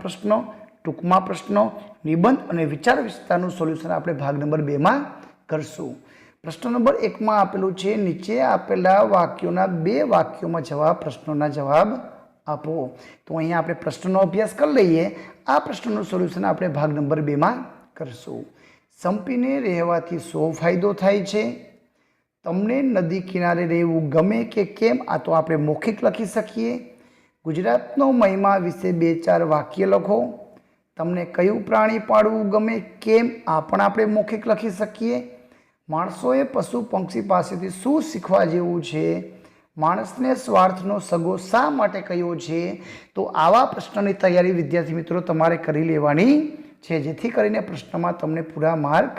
પ્રશ્નો, ટૂંકમાં પ્રશ્નો, નિબંધ અને વિચાર વિસ્તારનું સોલ્યુશન આપણે ભાગ નંબર બેમાં કરશું. પ્રશ્ન નંબર એકમાં આપેલું છે, નીચે આપેલા વાક્યોના બે વાક્યોમાં જવાબ, પ્રશ્નોના જવાબ આપો. તો અહીંયા આપણે પ્રશ્નનો અભ્યાસ કરી લઈએ. આ પ્રશ્નનું સોલ્યુશન આપણે ભાગ નંબર બેમાં કરશું. સંપીને રહેવાથી શો ફાયદો થાય છે? તમને નદી કિનારે રહેવું ગમે કે કેમ? આ તો આપણે મૌખિક લખી શકીએ. ગુજરાતનો મહિમા વિશે બે ચાર વાક્ય લખો. તમને કયું પ્રાણી પાળવું ગમે, કેમ, આ પણ આપણે મૌખિક લખી શકીએ. માણસોએ પશુ પંક્ષી પાસેથી શું શીખવા જેવું છે? માણસને સ્વાર્થનો સગો શા માટે કયો છે? તો આવા પ્રશ્નની તૈયારી, વિદ્યાર્થી મિત્રો, તમારે કરી લેવાની છે, જેથી કરીને પ્રશ્નમાં તમને પૂરા માર્ક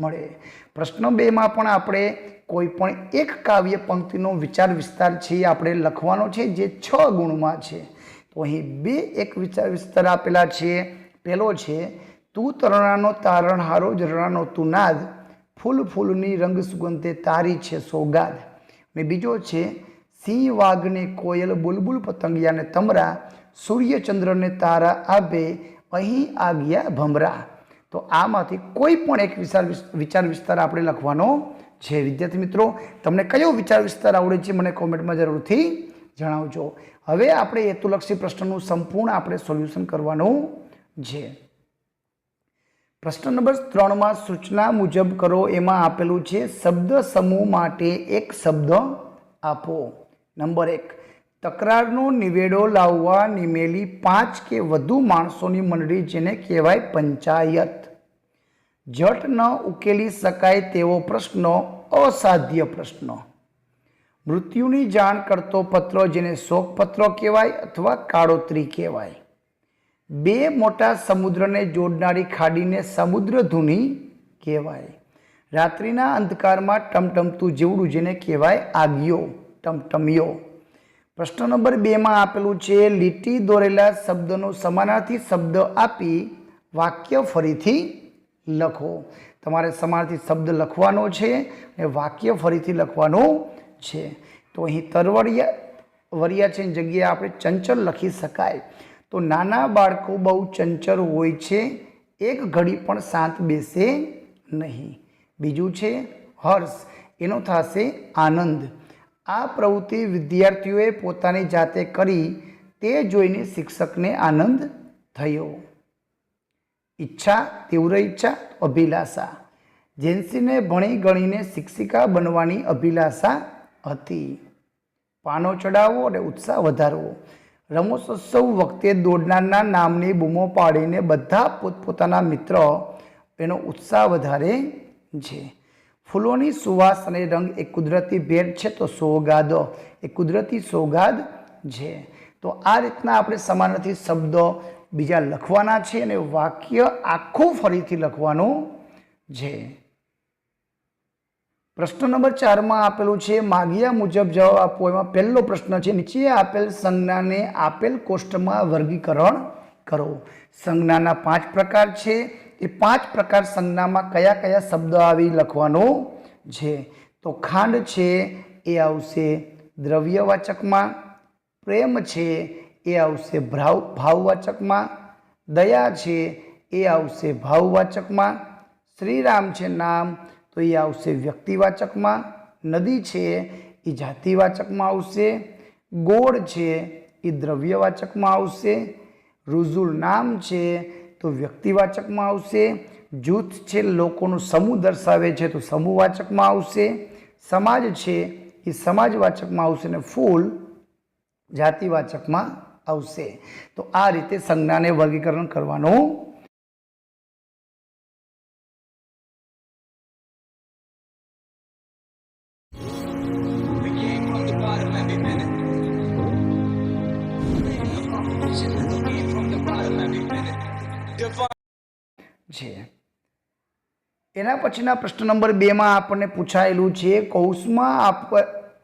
મળે. પ્રશ્ન બેમાં પણ આપણે કોઈ પણ એક કાવ્ય પંક્તિનો વિચાર વિસ્તાર છે એ આપણે લખવાનો છે, જે છ ગુણમાં છે. તો અહીં બે એક વિચાર વિસ્તાર આપેલા છે. પહેલો છે, તું તરણાનો તારણહારો ઝરણાનો તું નાદ ફૂલ ફૂલની રંગ સુગંધે તારી છે સોગાદ. અને બીજો છે, સિંહ વાઘને કોયલ બુલબુલ પતંગિયાને તમરા, સૂર્યચંદ્રને તારા આભે અહીં આ ગયા ભમરા. તો આમાંથી કોઈ પણ એક વિચાર વિચાર વિસ્તાર આપણે લખવાનો છે. વિદ્યાર્થી મિત્રો, તમને કયો વિચાર વિસ્તાર આવડે છે મને કોમેન્ટમાં જરૂરથી જણાવજો. હવે આપણે હેતુલક્ષી પ્રશ્નનું સંપૂર્ણ આપણે સોલ્યુશન કરવાનું છે. પ્રશ્ન નંબર ત્રણમાં સૂચના મુજબ કરો, એમાં આપેલું છે, શબ્દ સમૂહ માટે એક શબ્દ આપો. નંબર એક, તકરારનો નિવેડો લાવવા નિમેલી પાંચ કે વધુ માણસોની મંડળી જેને કહેવાય પંચાયત. જટ ન ઉકેલી શકાય તેવો પ્રશ્ન, અસાધ્ય પ્રશ્ન. મૃત્યુની જાણ કરતો પત્ર જેને શોકપત્ર કહેવાય અથવા કાળોતરી કહેવાય. બે મોટા સમુદ્રને જોડનારી ખાડીને સમુદ્રધુની કહેવાય. રાત્રિના અંધકારમાં ટમટમતું જીવડું જેને કહેવાય આગિયો ટમટમિયો પ્રશ્ન નંબર બેમાં આપેલું છે, લીટી દોરેલા શબ્દનો સમાનાર્થી શબ્દ આપી વાક્ય ફરીથી લખો. તમારે સમાનાર્થી શબ્દ લખવાનો છે અને વાક્ય ફરીથી લખવાનું છે. તો અહીં તરવરિયા, વરિયા છે જગ્યાએ આપણે ચંચળ લખી શકાય. તો નાના બાળકો બહુ ચંચળ હોય છે, એક ઘડી પણ શાંત બેસે નહીં. બીજું છે હર્ષ, એનો થશે આનંદ. આ પ્રવૃત્તિ વિદ્યાર્થીઓએ પોતાની જાતે કરી, તે જોઈને શિક્ષકને આનંદ થયો. ઈચ્છા, તીવ્ર ઈચ્છા, અભિલાષા. જેન્સીને ભણી ગણીને શિક્ષિકા બનવાની અભિલાષા હતી. પાનો ચડાવવો અને ઉત્સાહ વધારવો. રમોત્સવ વખતે દોડનારના નામની બૂમો પાડીને બધા પોતપોતાના મિત્ર એનો ઉત્સાહ વધારે છે. ફૂલોની સુવાસ અને રંગ એ કુદરતી ભેટ છે તો સોગાદ, એ કુદરતી સોગાદ છે. તો આ રીતના આપણે સમાનાર્થી શબ્દો બીજા લખવાના છે અને વાક્ય આખું ફરીથી લખવાનું છે. પ્રશ્ન નંબર ચારમાં આપેલું છે, માગ્યા મુજબ જવાબ આપવો. એમાં પહેલો પ્રશ્ન છે, નીચે આપેલ સંજ્ઞાને આપેલ કોષ્ટમાં વર્ગીકરણ કરો. સંજ્ઞાના પાંચ પ્રકાર છે, એ પાંચ પ્રકાર સંજ્ઞામાં કયા કયા શબ્દો આવી લખવાનો છે? તો ખાંડ છે, એ આવશે દ્રવ્યવાચકમાં. પ્રેમ છે એ આવશે ભાવ ભાવવાચકમાં. દયા છે, એ આવશે ભાવવાચકમાં. શ્રીરામ છે નામ, તો એ આવશે વ્યક્તિવાચકમાં. નદી છે, એ જાતિવાચકમાં આવશે. ગોળ છે, એ દ્રવ્યવાચકમાં આવશે. રુઝુલ નામ છે, તો વ્યક્તિવાચકમાં આવશે. જૂથ છે, લોકોનું સમૂહ દર્શાવે છે, તો સમૂહવાચકમાં આવશે. સમાજ છે, એ સમાજવાચકમાં આવશે ને ફૂલ જાતિવાચકમાં આવશે તો આ રીતે સંજ્ઞાને વર્ગીકરણ કરવાનું. છે એના પછીના પ્રશ્ન નંબર બેમાં આપણને પૂછાયેલું છે, કૌંસમાં આપ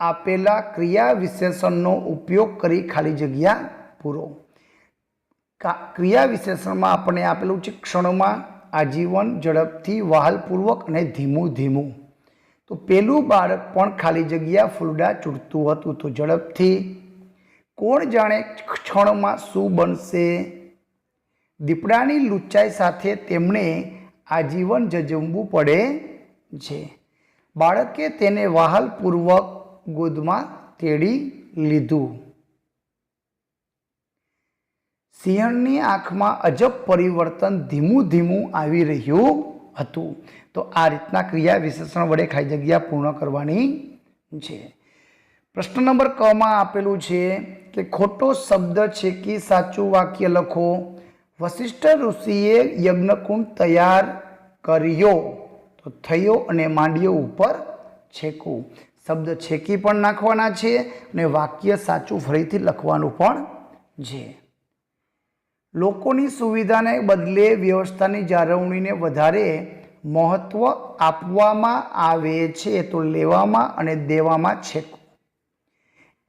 આપેલા ક્રિયા વિશેષણનો ઉપયોગ કરી ખાલી જગ્યા પૂરો. ક્રિયા વિશેષણમાં આપણને આપેલું છે ક્ષણોમાં આજીવન ઝડપથી વહાલપૂર્વક અને ધીમું ધીમું તો પેલું બાળક પણ ખાલી જગ્યા ફૂલડા ચૂંટતું હતું તો ઝડપથી. કોણ જાણે ક્ષણમાં શું બનશે? દીપડાની લુચ્ચાઈ સાથે તેમણે આજીવન જજવવું પડે છે. બાળકે તેને વહાલપૂર્વક ગોદમાં તેડી લીધું. સિંહણની આંખમાં અજબ પરિવર્તન ધીમું ધીમું આવી રહ્યું હતું. તો આ રીતના ક્રિયા વિશેષણ વડે ખાઈ જગ્યા પૂર્ણ કરવાની છે. પ્રશ્ન નંબર કમાં આપેલું છે કે ખોટો શબ્દ છે કે સાચું વાક્ય લખો. વશિષ્ઠ ઋષિએ યજ્ઞકુંડ તૈયાર કર્યો. તો થયો અને માંડ્યો ઉપર છેકું. શબ્દ છેકી પણ નાખવાના છે અને વાક્ય સાચું ફરીથી લખવાનું પણ છે. લોકોની સુવિધાને બદલે વ્યવસ્થાની જાળવણીને વધારે મહત્વ આપવામાં આવે છે તો લેવામાં અને દેવામાં છેકો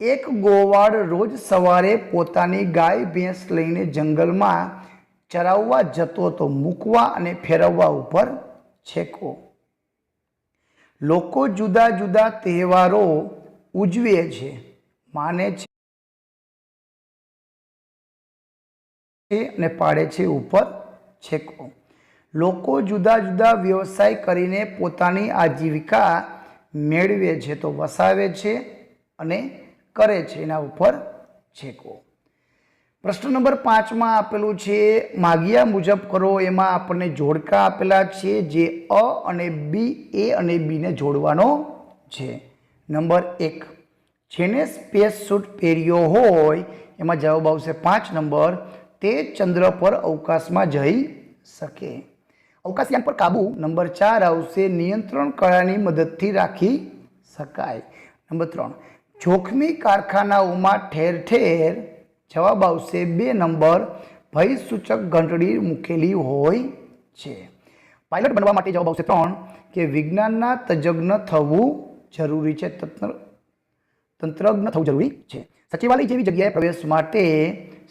એક ગોવાળ રોજ સવારે પોતાની ગાય, ભેંસ લઈને જંગલમાં ચરાવવા જતો તો મૂકવા અને ફેરવવા ઉપર છેકો. લોકો જુદા જુદા તહેવારો ઉજવે છે, માને છે અને પાડે છે ઉપર છેકો. લોકો જુદા જુદા વ્યવસાય કરીને પોતાની આજીવિકા મેળવે છે તો વસાવે છે અને કરે છે એના ઉપર છેકો. પ્રશ્ન નંબર પાંચમાં આપેલું છે, માગ્યા મુજબ કરો, એમાં આપણને જોડકા આપેલા છે જે અ અને બી, એ અને બીને જોડવાનો છે. નંબર એક, જેને સ્પેસ સૂટ પહેર્યો હોય, એમાં જવાબ આવશે પાંચ નંબર તે ચંદ્ર પર અવકાશમાં જઈ શકે. અવકાશયાન પર કાબુ નંબર ચાર આવશે નિયંત્રણ કળાની મદદથી રાખી શકાય. નંબર ત્રણ, જોખમી કારખાનાઓમાં ઠેર ઠેર જવાબ આવશે બે નંબર ભય સૂચક ઘંટડી મૂકેલી હોય છે. પાયલટ બનવા માટે જવાબ આવશે ત્રણ કે વિજ્ઞાનના તજજ્ઞ થવું જરૂરી છે. તંત્ર તંત્રજ્ઞ થવું જરૂરી છે. સચિવાલય જેવી જગ્યાએ પ્રવેશ માટે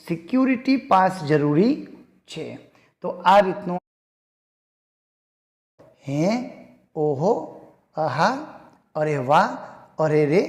સિક્યુરિટી પાસ જરૂરી છે. તો આ રીતનું હે ઓહો આહા અરે વાહ અરે રે